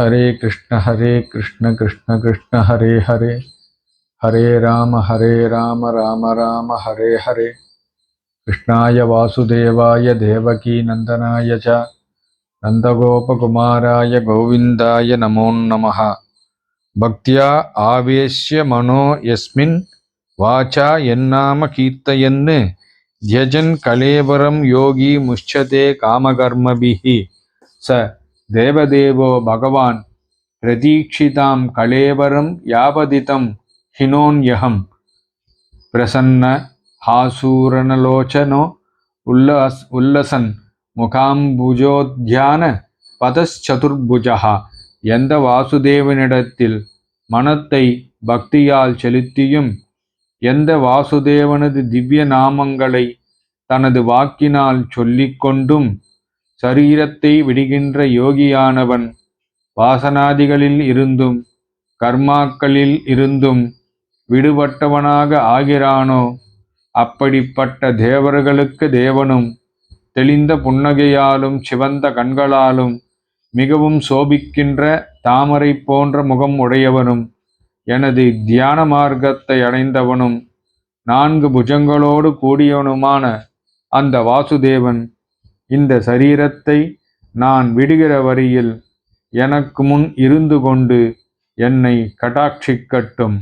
ஹரே கிருஷ்ண ஹரே கிருஷ்ண கிருஷ்ண கிருஷ்ண ஹரே ஹரே. ஹரே ராம ஹரே ராம ராம ராம ஹரே ஹரே. கிருஷ்ணாய வாசுதேவாய தேவகீ நந்தனாய ச. நந்தகோபகுமாராய கோவிந்தாய நமோ நம பக்தியா ஆவேசிய மனோ எஸ்மின் வாச்சா என்னாம கீர்த்தயன்னு தியஜன் கலேவரம் யோகி முஷ்யதே காமகர்மபிஹி. ச. தேவதேவோ பகவான் பிரதீட்சிதாம் கலேவரம் யாவதிதம் ஹினோன்யகம் பிரசன்ன ஆசூரணலோச்சனோ உல்லஸ் உல்லசன் முகாம்புஜோத்யான பதச்சதுர்புஜா எந்த வாசுதேவனிடத்தில் மனத்தை பக்தியால் செலுத்தியும் எந்த வாசுதேவனது திவ்ய நாமங்களை தனது வாக்கினால் சொல்லிக்கொண்டும் சரீரத்தை விடுகின்ற யோகியானவன் வாசனாதிகளில் இருந்தும் கர்மாக்களில் இருந்தும் விடுபட்டவனாக ஆகிறானோ? அப்படிப்பட்ட தேவர்களுக்கு தேவனும் தெளிந்த புன்னகையாலும் சிவந்த கண்களாலும் மிகவும் சோபிக்கின்ற தாமரை போன்ற முகம் உடையவனும் எனது தியான மார்க்கத்தை அடைந்தவனும் நான்கு புஜங்களோடு கூடியவனுமான அந்த வாசுதேவன் இந்த சரீரத்தை நான் விடுகிற வரியில் எனக்கு முன் இருந்து கொண்டு என்னை கட்டாட்சிக்கட்டும்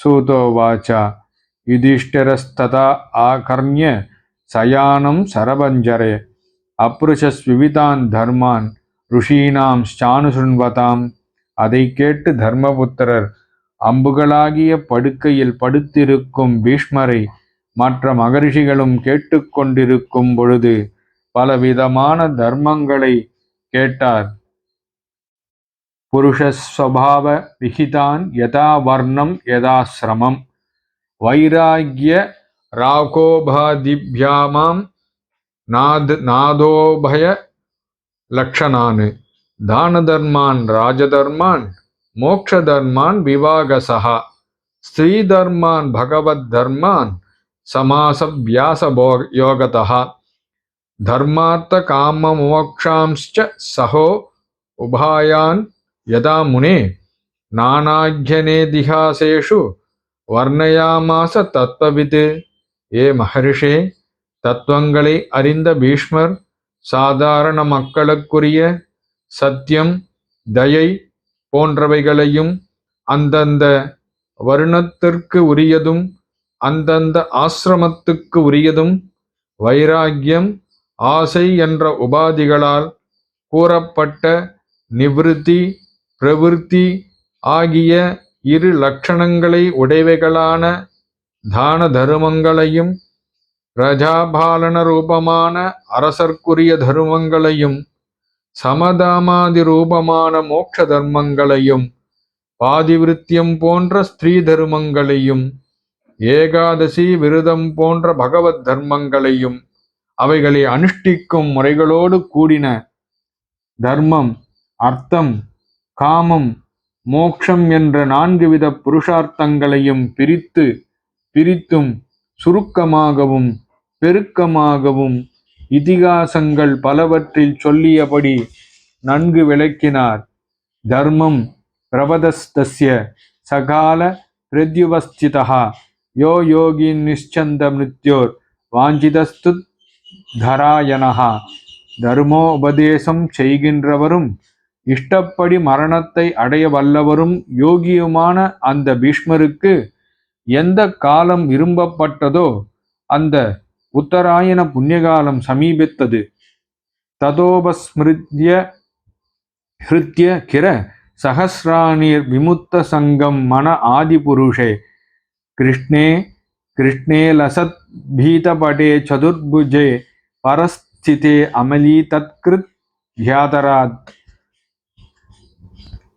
சூதோவாச்சா யுதிஷ்டிரஸ்ததா யுதிஷ்டரஸ்ததா ஆகர்ணிய சயானம் சரபஞ்சரே. அப்ருஷஸ்விவிதான் தர்மான். ருஷீனாம் ஸ்சானுசுண்வதாம் அதை கேட்டு தர்மபுத்திரர் அம்புகளாகிய படுக்கையில் படுத்திருக்கும் பீஷ்மரை மற்ற மகரிஷிகளும் கேட்டுக்கொண்டிருக்கும் பொழுது பலவிதமான தர்மங்களை கேட்டார். புருஷஸ்வபாவ விகிதான் யதா வர்ணம் யதாசிரமம் வைராகிய ராகோபாதிபியாமாம் நாத் நாதோபய லக்ஷணானு தான தர்மான் ராஜதர்மான் மோக்ஷ தர்மான் விவாகசா ஸ்திரீ தர்மான் பகவத் தர்மான் சமாசவியாச யோகதா தர்மார்த்த காம மோக்ஷாம்ச்ச சகோ உபாயான் யதா முனே நானாக்யனேதிஹாசேஷு வர்ணயாமாச தத்வவித் ஏ மகரிஷே தத்துவங்களை அறிந்த பீஷ்மர் சாதாரண மக்களுக்குரிய சத்தியம் தயை போன்றவைகளையும் அந்தந்த வருணத்திற்கு உரியதும் அந்தந்த ஆசிரமத்துக்கு உரியதும் வைராக்கியம் ஆசை என்ற உபாதிகளால் கூறப்பட்ட நிவிருத்தி பிரவிற்த்தி ஆகிய இரு லட்சணங்களை உடையவைகளான தான தருமங்களையும் பிரஜாபாலன ரூபமான அரசர்க்குரிய தருமங்களையும் சமதாமாதி ரூபமான மோட்ச தர்மங்களையும் பாதிவிருத்தியம் போன்ற ஸ்திரீ தர்மங்களையும் ஏகாதசி விருதம் போன்ற பகவத் தர்மங்களையும் அவைகளை அனுஷ்டிக்கும் முறைகளோடு கூடின தர்மம் அர்த்தம் காமம் மோக்ஷம் என்ற நான்கு வித புருஷார்த்தங்களையும் பிரித்து பிரித்தும் சுருக்கமாகவும் பெருக்கமாகவும் இதிகாசங்கள் பலவற்றில் சொல்லியபடி நன்கு விளக்கினார். தர்மம் பிரபதஸ்தஸ்ய சகால பிரத்யுவஸ்திதா யோ யோகி நிச்சந்த மிருத்யோர் வாஞ்சிதஸ்து தராயணா தர்மோபதேசம் செய்கின்றவரும் இஷ்டப்படி மரணத்தை அடைய வல்லவரும் யோகியுமான அந்த பீஷ்மருக்கு எந்த காலம் விரும்பப்பட்டதோ அந்த உத்தராயண புண்ணியகாலம் சமீபித்தது. ததோபஸ்மிருத்ய ஹிருத்ய கிர சகசிராணிர் விமுத்த சங்கம் மன ஆதிபுருஷே. கிருஷ்ணே கிருஷ்ணே லசத் பீதபடே சதுர்புஜே. பரஸ்திதே அமலி தத்கிருத்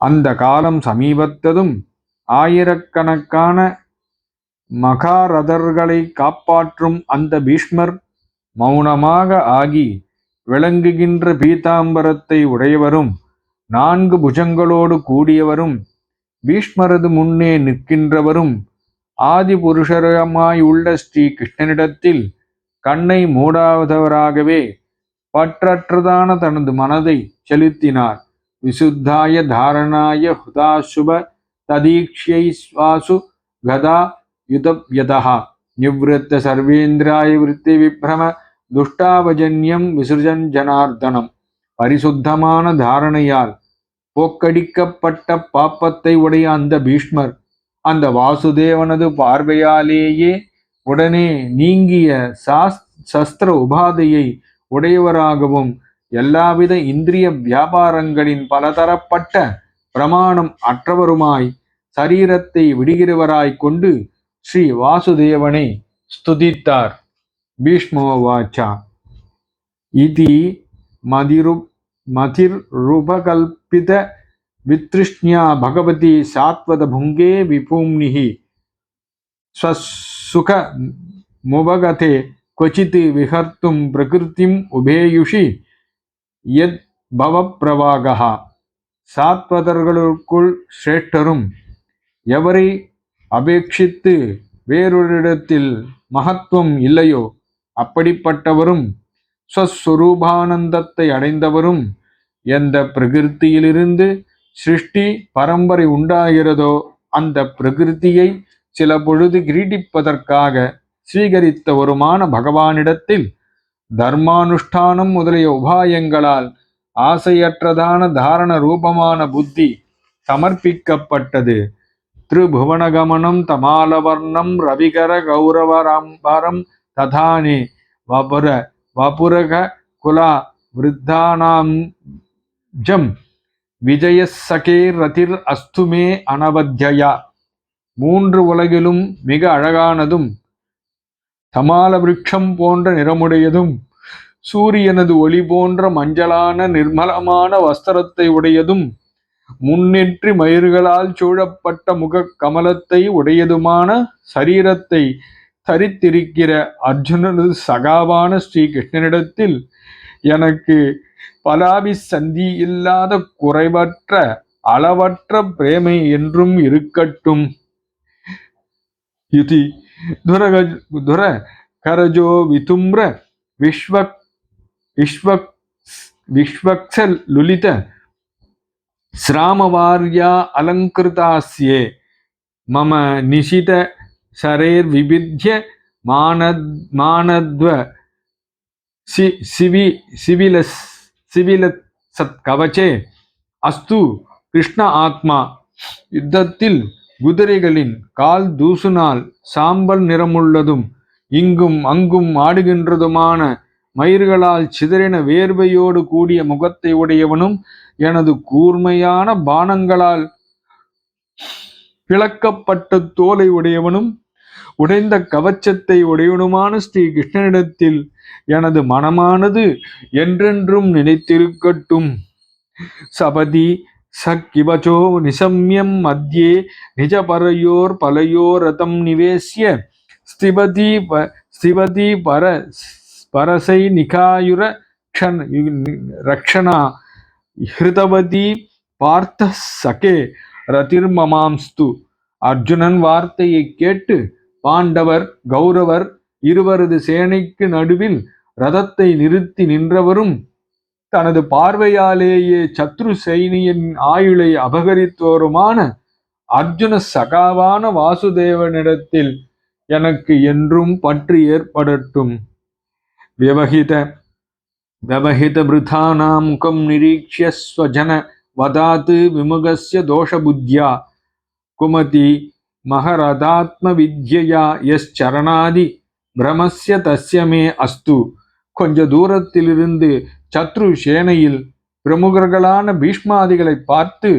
அந்த காலம் சமீபத்ததும் ஆயிரக்கணக்கான மகாரதர்களை காப்பாற்றும் அந்த பீஷ்மர் மௌனமாக ஆகி விளங்குகின்ற பீதாம்பரத்தை உடையவரும் நான்கு புஜங்களோடு கூடியவரும் பீஷ்மரது முன்னே நிற்கின்றவரும் ஆதி புருஷரமாயுள்ள ஸ்ரீ கிருஷ்ணனிடத்தில் தன்னை மூடாதவராகவே பற்றற்றுதான தனது மனதை செலுத்தினார். விசுத்தாய தாரணாய ஹுதாசுப ததீக்ஷை சுவாசு கதா யுதப்யதா நிவிருத்த சர்வேந்திராய விருத்தி விப்ரம துஷ்டாவஜன்யம் விசிருஜன் ஜனார்தனம். பரிசுத்தமான தாரணையால் போக்கடிக்கப்பட்ட பாப்பத்தை உடைய அந்த பீஷ்மர் அந்த வாசுதேவனது பார்வையாலேயே உடனே நீங்கிய சாஸ் சஸ்திர உபாதையை உடையவராகவும் எல்லாவித இந்திரிய வியாபாரங்களின் பலதரப்பட்ட பிரமாணம் அற்றவருமாய் சரீரத்தை விடுகிறவராய் கொண்டு ஸ்ரீ வாசுதேவனை ஸ்துதித்தார். பீஷ்மோவாச்சா. இதி மதிரு மதிர் ரூபகல்பித வித்ருஷ்ணியா பகவதி சாத்வத புங்கே விபூம்னிஹி. विपुम्निः स्वसुखमुपगते क्वचित् विहर्तुं प्रकृतिम् उभेयुषि यद् பவப்பிரவாகா சாத்வதர்களுக்குள் சிரேஷ்டரும் எவரை அபேட்சித்து வேறொரிடத்தில் மகத்துவம் இல்லையோ அப்படிப்பட்டவரும் ஸ்வஸ்வரூபானந்தத்தை அடைந்தவரும் எந்த பிரகிருத்தியிலிருந்து சிருஷ்டி பரம்பரை உண்டாகிறதோ அந்த பிரகிருத்தியை சில பொழுது கிரீடிப்பதற்காக ஸ்வீகரித்தவருமான பகவானிடத்தில் தர்மானுஷ்டானம் முதலிய உபாயங்களால் ஆசையற்றதான தாரண ரூபமான புத்தி சமர்ப்பிக்கப்பட்டது. திரிபுவனகமனம் தமாலவர்ணம் ரவிகர கௌரவராம்பரம் ததானே. வபுர வபுரக குலா விருத்தானாம் ஜம். விஜயசகே ரதிர் அஸ்துமே அனவத்தியா மூன்று உலகிலும் மிக அழகானதும் தமால விருட்சம் போன்ற நிறமுடையதும் சூரியனது ஒளி போன்ற மஞ்சளான நிர்மலமான வஸ்திரத்தை உடையதும் முன்னேற்றி மயிர்களால் சூழப்பட்ட முக கமலத்தை உடையதுமான சரீரத்தை தரித்திருக்கிற அர்ஜுனனது சகாவான ஸ்ரீ கிருஷ்ணனிடத்தில் எனக்கு பலாபி சந்தி இல்லாத குறைவற்ற அளவற்ற பிரேமை என்றும் இருக்கட்டும். ಯುತಿ ಧುರಗಜ ಧುರ ಕರಜೋ ವಿತುಮ್ರ ವಿಶ್ವ ವಿಶ್ವ ವಿಶ್ವಕ್ಸ ಲುಲಿತ ஸ்ராமவாரிய அலங்கிருதாஸ்யே மம நிஷித சரேர் விபித்திய மானத் மானத்வ சி சிவி சிவிலஸ் சிவில சத் கவச்சே அஸ்து கிருஷ்ண ஆத்மா யுத்தத்தில் குதிரைகளின் கால் தூசுனால் சாம்பல் நிறமுள்ளதும் இங்கும் அங்கும் ஆடுகின்றதுமான மயிர்களால் சிதறின வேர்வையோடு கூடிய முகத்தை உடையவனும் எனது கூர்மையான பானங்களால் பிளக்கப்பட்ட தோலை உடையவனும் உடைந்த கவச்சத்தை உடையவனுமான ஸ்ரீ கிருஷ்ணனிடத்தில் எனது மனமானது என்றென்றும் நினைத்திருக்கட்டும். சபதி சக்கிவச்சோ நிசம்யம் மத்தியே நிஜபரையோர் பலையோர் ரதம் நிவேசிய ஸ்திபதி ப ஸ்திபதி பர பரசை நிகாயுர க்ஷன் ரக்ஷணா ஹிருதவதி பார்த்த சகே ரதிர்மமாம்ஸ்து அர்ஜுனன் வார்த்தையை கேட்டு பாண்டவர் கௌரவர் இருவரது சேனைக்கு நடுவில் ரதத்தை நிறுத்தி நின்றவரும் தனது பார்வையாலேயே சத்ரு சைனியின் ஆயுளை அபகரித்தோருமான அர்ஜுன சகாவான வாசுதேவனிடத்தில் எனக்கு என்றும் பற்று ஏற்படட்டும். விவகித விவகித பிருதானா முகம் நிரீட்சிய ஸ்வஜன வதாத்து விமுகசு தோஷ புத்தியா குமதி மகரதாத்ம வித்யா எஸ் சரணாதி பிரமஸ்ய தஸ்யமே அஸ்து. கொஞ்ச தூரத்திலிருந்து சத்ரு சேனையில் பிரமுகர்களான பீஷ்மாதிகளை பார்த்து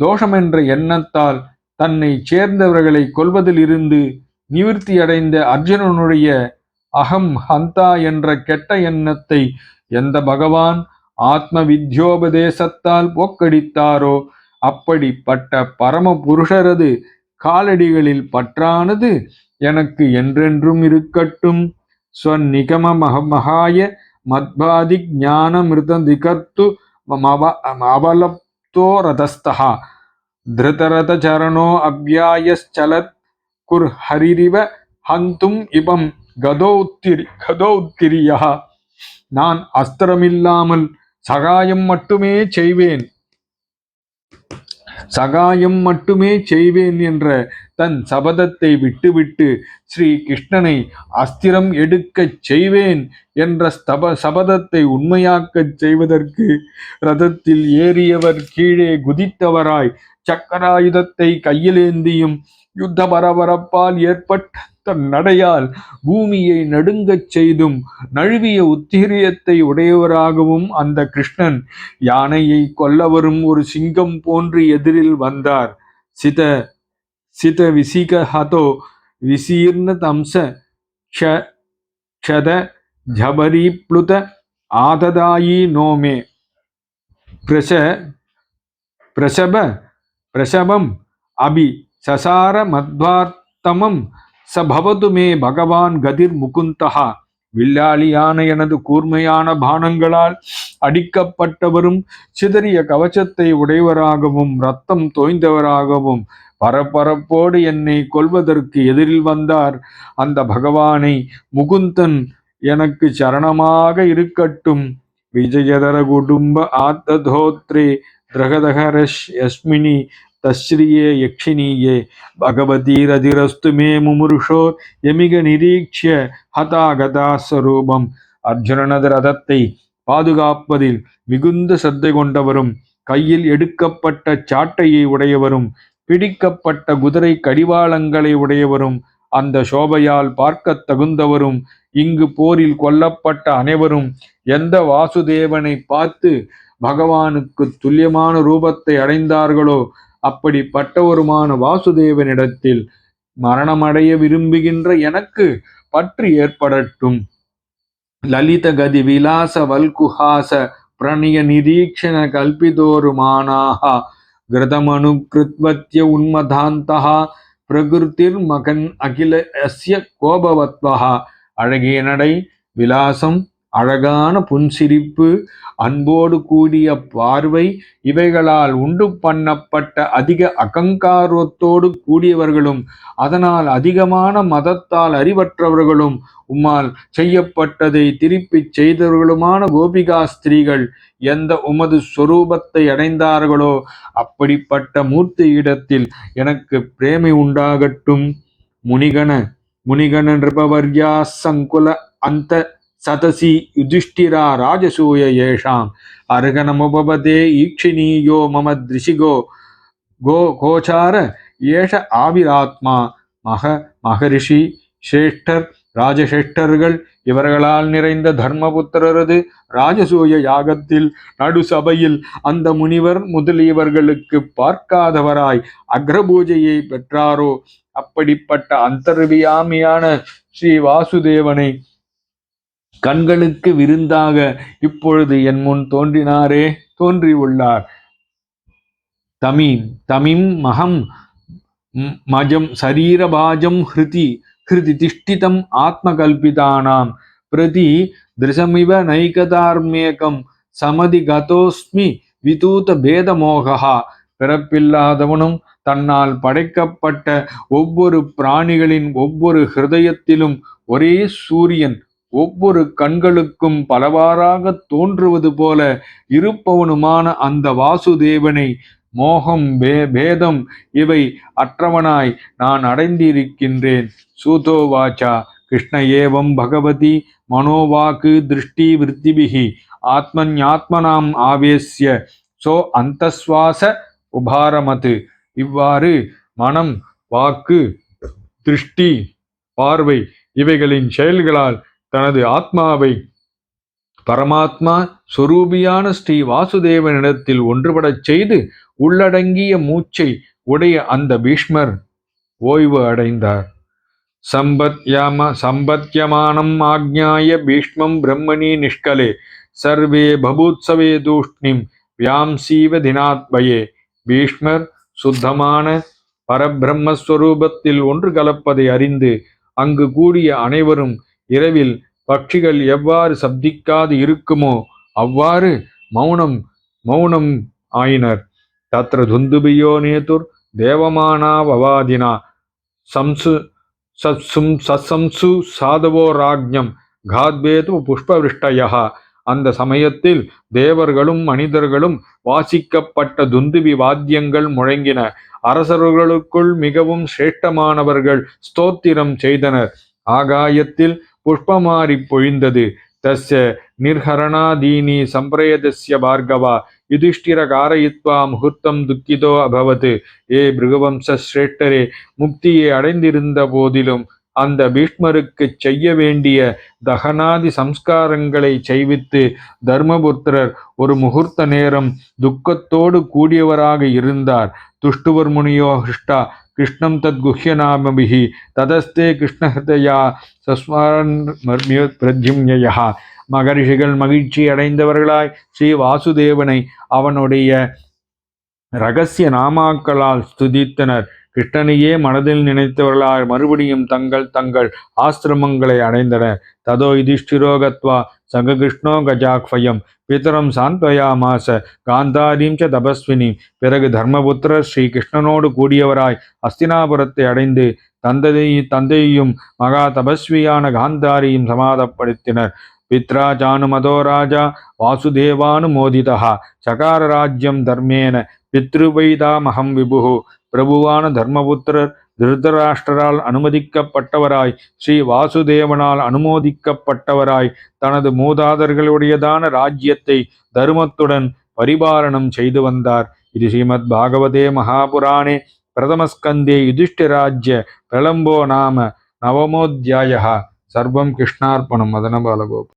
தோஷமென்ற எண்ணத்தால் தன்னை சேர்ந்தவர்களை கொல்வதிலிருந்து நிவிர்த்தியடைந்த அர்ஜுனனுடைய அகம் ஹந்தா என்ற கெட்ட எண்ணத்தை எந்த பகவான் ஆத்ம வித்யோபதேசத்தால் போக்கடித்தாரோ அப்படிப்பட்ட பரம புருஷரது காலடிகளில் பற்றானது எனக்கு என்றென்றும் இருக்கட்டும். ஸ்வநிகம மக மகாய மத்பாதி ஞானமிருததிகர்த்து அவலப்தோ ரதஸ்தா திருதரதச்சரணோ அவ்யாயச்சலத் குர் ஹரிரிவ ஹந்தும் இபம் கதோத்திரி கதோத்திரியா நான் அஸ்திரமில்லாமல் சகாயம் மட்டுமே செய்வேன். சகாயம் மட்டுமே செய்வேன் என்ற தன் சபதத்தை விட்டுவிட்டு ஸ்ரீ கிருஷ்ணனை அஸ்திரம் எடுக்கச் செய்வேன் என்ற ஸ்தப சபதத்தை உண்மையாக்கச் செய்வதற்கு ரதத்தில் ஏறியவர் கீழே குதித்தவராய் சக்கராயுதத்தை கையிலேந்தியும் யுத்த பரபரப்பால் ஏற்பட்ட தன் நடையால் பூமியை நடுங்கச் செய்தும் நழுவிய உத்திரியத்தை உடையவராகவும் அந்த கிருஷ்ணன் யானையை கொல்ல வரும் ஒரு சிங்கம் போன்று எதிரில் வந்தார். சித சித விசிகஹதோ விசீர்ண தம்ச க்ஷ க்ஷத ஜபரீப்ளுத ஆததாயி நோமே பிரச பிரசப பிரசபம் அபி சசார மத்வார்த்தமம் சபவது மே பகவான் கதிர் முகுந்தஹா வில்லாளியான எனது கூர்மையான பானங்களால் அடிக்கப்பட்டவரும் சிதறிய கவச்சத்தை உடையவராகவும் ரத்தம் தோய்ந்தவராகவும் பரபரப்போடு என்னை கொல்வதற்கு எதிரில் வந்தார். அந்த பகவானை முகுந்தன் எனக்கு சரணமாக இருக்கட்டும். விஜயதர குடும்ப ஆத்ததோத்ரே திரகதகரஷ் யஸ்மினி தஸ்ரீயே யக்ஷினியே பகவதீரதிரஸ்து மே முமுருஷோ எமிக நிரீக்ஷிய ஹதாகதா ஸ்வரூபம் அர்ஜுனனது ரதத்தை பாதுகாப்பதில் மிகுந்த சத்தை கொண்டவரும் கையில் எடுக்கப்பட்ட சாட்டையை உடையவரும் பிடிக்கப்பட்ட குதிரை கடிவாளங்களை உடையவரும் அந்த சோபையால் பார்க்கத் தகுந்தவரும் இங்கு போரில் கொல்லப்பட்ட அனைவரும் எந்த வாசுதேவனை பார்த்து பகவானுக்கு துல்லியமான ரூபத்தை அடைந்தார்களோ அப்படிப்பட்டவருமான வாசுதேவனிடத்தில் மரணமடைய விரும்புகின்ற எனக்கு பற்று ஏற்படட்டும். லலித கதி விலாச வல்குஹாச பிரணிய நிரீக்ஷண கல்பிதோருமானாக கிருதமனு கிருத்வத்ய உன்மதாந்தः பிரகிருதிர் மகன் அகில அஸ்ய கோபவத்வகா அழகிய நடை விலாசம் அழகான புன்சிரிப்பு அன்போடு கூடிய பார்வை இவைகளால் உண்டு பண்ணப்பட்ட அதிக அகங்காரத்தோடு கூடியவர்களும் அதனால் அதிகமான மதத்தால் அறிவற்றவர்களும் உம்மால் செய்யப்பட்டதை திருப்பிச் செய்தவர்களுமான கோபிகா ஸ்திரீகள் எந்த உமது சொரூபத்தை அடைந்தார்களோ அப்படிப்பட்ட மூர்த்தி இடத்தில் எனக்கு பிரேமை உண்டாகட்டும். முனிகண முனிகண நிருபவர்யா சங்குல அந்த சதசி யுதிஷ்டிரா ராஜசூய ஏஷாம். அருகனமுபவதே ஈக்ஷிணீயோ மம திருஷிகோ. கோ கோச்சார ஏஷ ஆவிராத்மா. மக மகரிஷி சிரேஷ்டர் ராஜசிரேஷ்டர்கள் இவர்களால் நிறைந்த தர்மபுத்திரரது ராஜசூய யாகத்தில் நடு சபையில் அந்த முனிவர் முதலியவர்களுக்கு பார்க்காதவராய் அக்ரபூஜையை பெற்றாரோ? அப்படிப்பட்ட அந்தர்வியாமியான ஸ்ரீ வாசுதேவனை கண்களுக்கு விருந்தாக இப்பொழுது என் முன் தோன்றினாரே தோன்றியுள்ளார். தமீம் தமிம் மகம் மஜம் சரீரபாஜம் ஹிருதி ஹிருதி திஷ்டிதம் ஆத்மகல்பிதானாம். பிரதி திருசமிவ நைகதார்மேகம் சமதி கதோஸ்மி விதூத பேதமோகா பிறப்பில்லாதவனும் தன்னால் படைக்கப்பட்ட ஒவ்வொரு பிராணிகளின் ஒவ்வொரு ஹிருதயத்திலும் ஒரே சூரியன் ஒவ்வொரு கண்களுக்கும் பலவாறாக தோன்றுவது போல இருப்பவனுமான அந்த வாசுதேவனை மோகம் பே பேதம் இவை அற்றவனாய் நான் அடைந்திருக்கின்றேன். சூதோ வாச்சா கிருஷ்ண ஏவம் பகவதி மனோவாக்கு திருஷ்டி விருத்திபிகி ஆத்மன்யாத்மனாம் ஆவேசிய சோ அந்தஸ்வாச உபாரமது இவ்வாறு மனம் வாக்கு திருஷ்டி பார்வை இவைகளின் செயல்களால் தனது ஆத்மாவை பரமாத்மா சொரூபியான ஸ்ரீ வாசுதேவனிடத்தில் ஒன்றுபடச் செய்து உள்ளடங்கிய மூச்சை உடைய அந்த பீஷ்மர் ஓய்வு அடைந்தார். சம்பத்யாம சம்பத்யமானம் ஆக்ஞாய பீஷ்மம் பிரம்மணி நிஷ்கலே சர்வே பபூத்சவே தூஷ்ணிம் வியாம்சீவ தினாத்பயே பீஷ்மர் சுத்தமான பரபிரம்மஸ்வரூபத்தில் ஒன்று கலப்பதை அறிந்து அங்கு கூடிய அனைவரும் இரவில் பட்சிகள் எவ்வாறு சப்திக்காது இருக்குமோ அவ்வாறு மௌனம் மௌனம் ஆயினர். தத்ர துந்துபியோ நேதுர் தேவமானாவவாதினா சம்சு சத்சும் சசம்சு சாதவோ ராஜ்யம். காத்வேது புஷ்பவிருஷ்டயா அந்த சமயத்தில் தேவர்களும் மனிதர்களும் வாசிக்கப்பட்ட துந்துபி வாத்தியங்கள் முழங்கின. அரசர்களுக்குள் மிகவும் சிரேஷ்டமானவர்கள் ஸ்தோத்திரம் செய்தனர். ஆகாயத்தில் புஷ்பமாறி பொழிந்தது. தஸ்ய நிர்ஹரணாதீனி சம்பிரயதஸ்ய பார்கவா யுதிஷ்டிர காரயித்வா முகூர்த்தம் துக்கிதோ அபவத். ஏ பிருகுவம்ச முக்தியை அடைந்திருந்த போதிலும் அந்த பீஷ்மருக்கு செய்ய வேண்டிய தகனாதி சம்ஸ்காரங்களை செய்வித்து தர்மபுத்திரர் ஒரு முகூர்த்த நேரம் துக்கத்தோடு கூடியவராக இருந்தார். துஷ்டுவர் முனியோ ஹிஷ்டா கிருஷ்ணம் தத் குஹ்யநாமபிஹி ததஸ்தே கிருஷ்ணஹிருதயா சஸ்மரன் பிரத்யும்யா மகரிஷிகள் மகிழ்ச்சி அடைந்தவர்களாய் ஸ்ரீ வாசுதேவனை அவனுடைய ரகசிய நாமாக்களால் ஸ்துதித்தனர். கிருஷ்ணனையே மனதில் நினைத்தவர்களால் மறுபடியும் தங்கள் தங்கள் ஆசிரமங்களை அடைந்தனர் ததோ யுதிஷ்டிரோகத்வா சக கிருஷ்ணோ கஜாக்ஃபயம். பிதரம் சாந்தயாமாச காந்தாரீம் ச தபஸ்வினி பிறகு தர்மபுத்திரர் ஸ்ரீ கிருஷ்ணனோடு கூடியவராய் அஸ்தினாபுரத்தை அடைந்து தந்தை தந்தையையும் மகா தபஸ்வியான காந்தாரியும் சமாதப்படுத்தினர். பித்ரா ஜானுமதோ ராஜா வாசுதேவானு மோதிதா சகார ராஜ்யம் தர்மேன பித்ருவைதாமகம் விபு பிரபுவான தர்மபுத்திரர் திருதராஷ்டிரால் அனுமதிக்கப்பட்டவராய் ஸ்ரீ வாசுதேவனால் அனுமோதிக்கப்பட்டவராய் தனது மூதாதர்களுடையதான ராஜ்யத்தை தருமத்துடன் பரிபாலனம் செய்து வந்தார். இது ஸ்ரீமத் பாகவதே மகாபுராணே. பிரதமஸ்கந்தே யுதிஷ்டிராஜ்ய பிரலம்போ நாம நவமோத்யாய சர்வம் கிருஷ்ணார்ப்பணம் மதனபாலகோபு